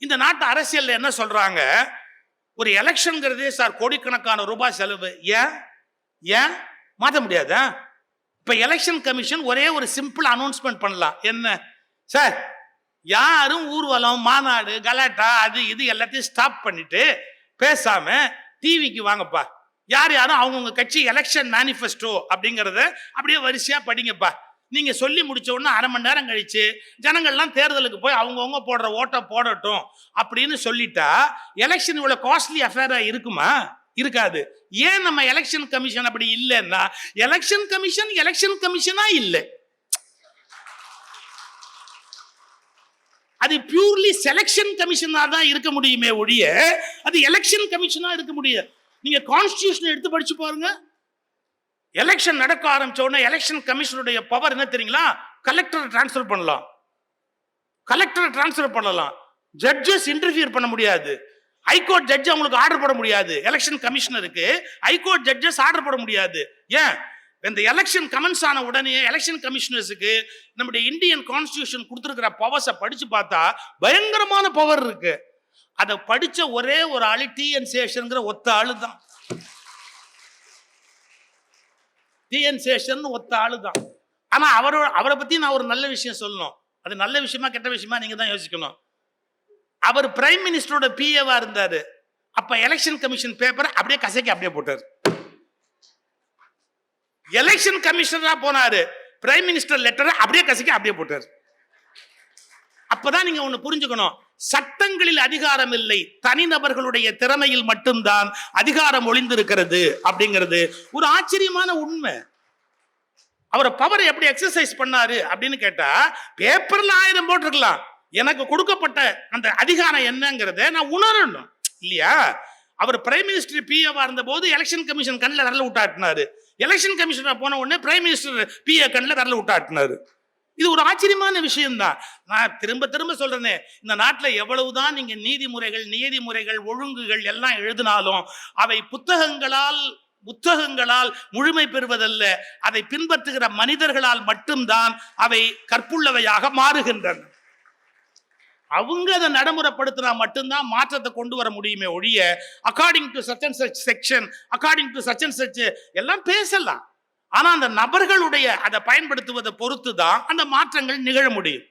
இந்த நாட்டு அரசியல் என்ன சொல்றாங்க? ஒரு எலெக்ஷனுங்கிறதே சார் கோடிக்கணக்கான ரூபாய் செலவு. ஏன்? ஏன்? மாற்ற முடியாதா? இப்ப எலெக்ஷன் கமிஷன் ஒரே ஒரு சிம்பிள் அனௌன்ஸ்மெண்ட் பண்ணலாம். என்ன? சார் யாரும் ஊர்வலம் மாநாடு கலாட்டா அது இது எல்லாத்தையும் ஸ்டாப் பண்ணிட்டு பேசாம டிவிக்கு வாங்கப்பா. யார் யாரும் அவங்கவுங்க கட்சி எலெக்ஷன் மேனிஃபெஸ்டோ அப்படிங்கிறத அப்படியே வரிசையா படிங்கப்பா. நீங்கள் சொல்லி முடிச்ச உடனே அரை மணி நேரம் கழிச்சு ஜனங்கள்லாம் தேர்தலுக்கு போய் அவங்கவுங்க போடுற ஓட்டை போடட்டும் அப்படின்னு சொல்லிட்டா எலெக்ஷன் இவ்வளோ காஸ்ட்லி அஃபேராக இருக்குமா? இருக்காது. ஏன் நம்ம எலெக்ஷன் கமிஷன் அப்படி இல்லைன்னா எலெக்ஷன் கமிஷன் எலெக்ஷன் கமிஷனா இல்லை. அது பியூர்லி செலெக்ஷன் கமிஷனாக தான் இருக்க முடியுமே ஒழிய அது எலெக்ஷன் கமிஷனாக இருக்க முடியாது. நீங்கள் கான்ஸ்டியூஷன் எடுத்து படிச்சு பாருங்கள் எலெக்ஷன் நடக்க ஆரம்பிச்ச உடனே எலெக்ஷன் கமிஷனுடைய பவர் என்ன தெரியுங்களா? கலெக்டர் டிரான்ஸ்ஃபர் பண்ணலாம். கலெக்டர் டிரான்ஸ்ஃபர் பண்ணலாம். ஜட்ஜஸ் இன்டர்ஃபியர் பண்ண முடியாது. ஹைகோர்ட் ஜட்ஜ் அவங்களுக்கு ஆர்டர் போட முடியாது. எலெக்ஷன் கமிஷனருக்கு ஹைகோர்ட் ஜட்ஜஸ் ஆர்டர் போட முடியாது. ஏன்? இந்த எலெக்ஷன் கமெண்ட்ஸ் ஆன உடனே எலெக்ஷன் கமிஷனர்ஸுக்கு நம்முடைய இந்தியன் கான்ஸ்டியூஷன் கொடுத்துருக்கிற பவர்ஸை படிச்சு பார்த்தா பயங்கரமான பவர் இருக்கு. அதை படிச்ச ஒரே ஒரு ஆள் டிஎன் ஒத்த ஆளு தான் டிஎன் சேஷன் ஒத்த ஆளு தான் ஆனால் அவரோட அவரை பற்றி நான் ஒரு நல்ல விஷயம் சொல்லணும். அது நல்ல விஷயமா கெட்ட விஷயமா நீங்கள் தான் யோசிக்கணும். அவர் பிரைம் மினிஸ்டரோட பிஏவா இருந்தார். அப்போ எலெக்ஷன் கமிஷன் பேப்பரை அப்படியே கசக்கி அப்படியே போட்டார். எலெக்ஷன் கமிஷனரா போனாரு. பிரைம் மினிஸ்டர் லெட்டரை அப்படியே கசக்கி அப்படியே போட்டார். அப்பதான் நீங்க ஒன்று புரிஞ்சுக்கணும். சட்டங்களில் அதிகாரம் இல்லை தனிநபர்களுடைய திறமையில் மட்டும்தான் அதிகாரம் ஒளிந்திருக்கிறது அப்படிங்கிறது ஒரு ஆச்சரியமான உண்மை. அவரை பவரை எப்படி எக்ஸசைஸ் பண்ணாரு அப்படின்னு கேட்டா பேப்பர்ல ஆயிரம் போட்டிருக்கலாம். எனக்கு கொடுக்கப்பட்ட அந்த அதிகாரம் என்னங்கிறத நான் உணரணும். இல்லையா? அவர் பிரைம் மினிஸ்டர் பிஏவா இருந்த போது எலெக்ஷன் கமிஷன் கண்ணில் விரல விட்டாட்டினாரு. எலெக்ஷன் கமிஷனர் போன உடனே பிரைம் மினிஸ்டர் பிஏ கண்ணில் விரல விட்டாட்டினாரு. இது ஒரு ஆச்சரியமான விஷயம்தான். நான் திரும்ப திரும்ப சொல்றேனே இந்த நாட்டில் எவ்வளவுதான் நீங்க நீதிமுறைகள் நியதிமுறைகள் ஒழுங்குகள் எல்லாம் எழுதினாலும் அவை புத்தகங்களால் புத்தகங்களால் முழுமை பெறுவதல்ல அதை பின்பற்றுகிற மனிதர்களால் மட்டும்தான் அவை கற்புள்ளவையாக மாறுகின்றன. அவங்க அதை நடைமுறைப்படுத்தினா மட்டும்தான் மாற்றத்தை கொண்டு வர முடியுமே ஒழிய according to such and such section according to such and such எல்லாம் பேசலாம். ஆனா அந்த நபர்களுடைய அதை பயன்படுத்துவதை பொறுத்து தான் அந்த மாற்றங்கள் நிகழ முடியும்.